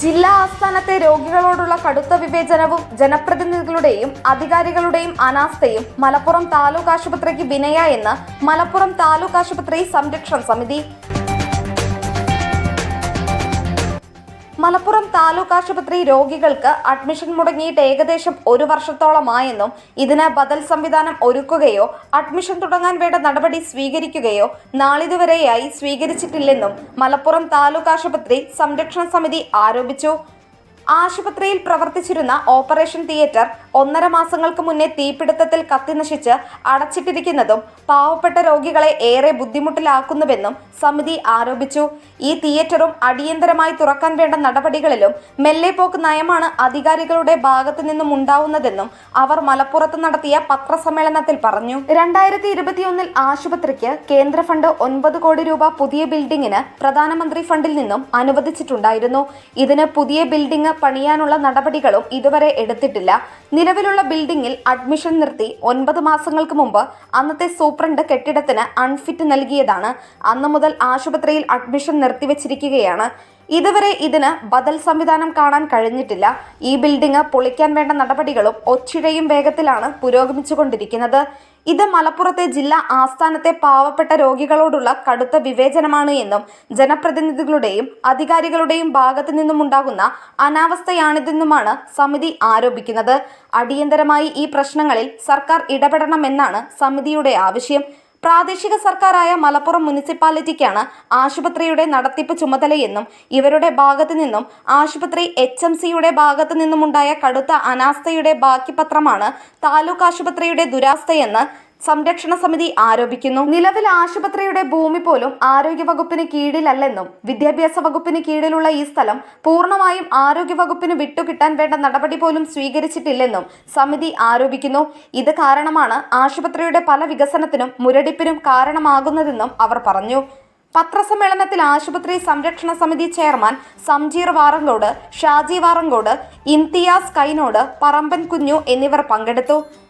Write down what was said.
ജില്ലാ ആസ്ഥാനത്തെ രോഗികളോടുള്ള കടുത്ത വിവേചനവും ജനപ്രതിനിധികളുടെയും അധികാരികളുടെയും അനാസ്ഥയും മലപ്പുറം താലൂക്ക് ആശുപത്രിക്ക് വിനയ എന്ന് മലപ്പുറം താലൂക്ക് ആശുപത്രി സംരക്ഷണ സമിതി മലപ്പുറം താലൂക്ക് ആശുപത്രി രോഗികൾക്ക് അഡ്മിഷൻ മുടങ്ങിയിട്ട് ഏകദേശം ഒരു വർഷത്തോളമായെന്നും ഇതിന് ബദൽ സംവിധാനം ഒരുക്കുകയോ അഡ്മിഷൻ തുടങ്ങാൻ വേണ്ട നടപടി സ്വീകരിക്കുകയോ നാളിതുവരെയായി സ്വീകരിച്ചിട്ടില്ലെന്നും മലപ്പുറം താലൂക്ക് ആശുപത്രി സംരക്ഷണ സമിതി ആരോപിച്ചു. ആശുപത്രിയിൽ പ്രവർത്തിച്ചിരുന്ന ഓപ്പറേഷൻ തിയേറ്റർ ഒന്നര മാസങ്ങൾക്ക് മുന്നേ തീപിടുത്തത്തിൽ കത്തിനശിച്ച് അടച്ചിട്ടിരിക്കുന്നതും പാവപ്പെട്ട രോഗികളെ ഏറെ ബുദ്ധിമുട്ടിലാക്കുന്നുവെന്നും സമിതി ആരോപിച്ചു. ഈ തിയേറ്ററും അടിയന്തരമായി തുറക്കാൻ വേണ്ട നടപടികളിലും മെല്ലെപ്പോക്ക് നയമാണ് അധികാരികളുടെ ഭാഗത്തു നിന്നും ഉണ്ടാവുന്നതെന്നും അവർ മലപ്പുറത്ത് നടത്തിയ പത്രസമ്മേളനത്തിൽ പറഞ്ഞു. രണ്ടായിരത്തി ഇരുപത്തിയൊന്നിൽ ആശുപത്രിക്ക് കേന്ദ്ര ഫണ്ട് ഒൻപത് കോടി രൂപ പുതിയ ബിൽഡിംഗിന് പ്രധാനമന്ത്രി ഫണ്ടിൽ നിന്നും അനുവദിച്ചിട്ടുണ്ടായിരുന്നു. ഇതിന് പുതിയ ബിൽഡിംഗ് പണിയാനുള്ള നടപടികളും ഇതുവരെ എടുത്തിട്ടില്ല. നിലവിലുള്ള ബിൽഡിംഗിൽ അഡ്മിഷൻ നിർത്തി ഒൻപത് മാസങ്ങൾക്ക് മുമ്പ് അന്നത്തെ സൂപ്രണ്ട് കെട്ടിടത്തിന് അൺഫിറ്റ് നൽകിയതാണ്. അന്നു മുതൽ ആശുപത്രിയിൽ അഡ്മിഷൻ നിർത്തിവച്ചിരിക്കുകയാണ്. ഇതുവരെ ഇതിന് ബദൽ സംവിധാനം കാണാൻ കഴിഞ്ഞിട്ടില്ല. ഈ ബിൽഡിംഗ് പൊളിക്കാൻ വേണ്ട നടപടികളും ഒച്ചിഴയും വേഗത്തിലാണ് പുരോഗമിച്ചുകൊണ്ടിരിക്കുന്നത്. ഇത് മലപ്പുറത്തെ ജില്ലാ ആസ്ഥാനത്തെ പാവപ്പെട്ട രോഗികളോടുള്ള കടുത്ത വിവേചനമാണ് എന്നും ജനപ്രതിനിധികളുടെയും അധികാരികളുടെയും ഭാഗത്തു നിന്നുമുണ്ടാകുന്ന അനാവസ്ഥയാണിതെന്നുമാണ് സമിതി ആരോപിക്കുന്നത്. അടിയന്തരമായി ഈ പ്രശ്നങ്ങളിൽ സർക്കാർ ഇടപെടണമെന്നാണ് സമിതിയുടെ ആവശ്യം. പ്രാദേശിക സർക്കാരായ മലപ്പുറം മുനിസിപ്പാലിറ്റിക്കാണ് ആശുപത്രിയുടെ നടത്തിപ്പ് ചുമതലയെന്നും ഇവരുടെ ഭാഗത്തു നിന്നും ആശുപത്രി എച്ച് എം സിയുടെ ഭാഗത്തു നിന്നുമുണ്ടായ കടുത്ത അനാസ്ഥയുടെ ബാക്കിപത്രമാണ് താലൂക്ക് ആശുപത്രിയുടെ ദുരാസ്ഥയെന്ന് സംരക്ഷണ സമിതി ആരോപിക്കുന്നു. നിലവിൽ ആശുപത്രിയുടെ ഭൂമി പോലും ആരോഗ്യ വകുപ്പിന് കീഴിലല്ലെന്നും വിദ്യാഭ്യാസ വകുപ്പിന് കീഴിലുള്ള ഈ സ്ഥലം പൂർണമായും ആരോഗ്യ വകുപ്പിന് വിട്ടുകിട്ടാൻ വേണ്ട നടപടി പോലും സ്വീകരിച്ചിട്ടില്ലെന്നും സമിതി ആരോപിക്കുന്നു. ഇത് കാരണമാണ് ആശുപത്രിയുടെ പല വികസനത്തിനും മുരടിപ്പിനും കാരണമാകുന്നതെന്നും അവർ പറഞ്ഞു. പത്രസമ്മേളനത്തിൽ ആശുപത്രി സംരക്ഷണ സമിതി ചെയർമാൻ സംജീർ വാറങ്കോട് ഷാജി വാറങ്കോട് ഇംതിയാസ് കൈനോട് പറമ്പൻ കുഞ്ഞു എന്നിവർ പങ്കെടുത്തു.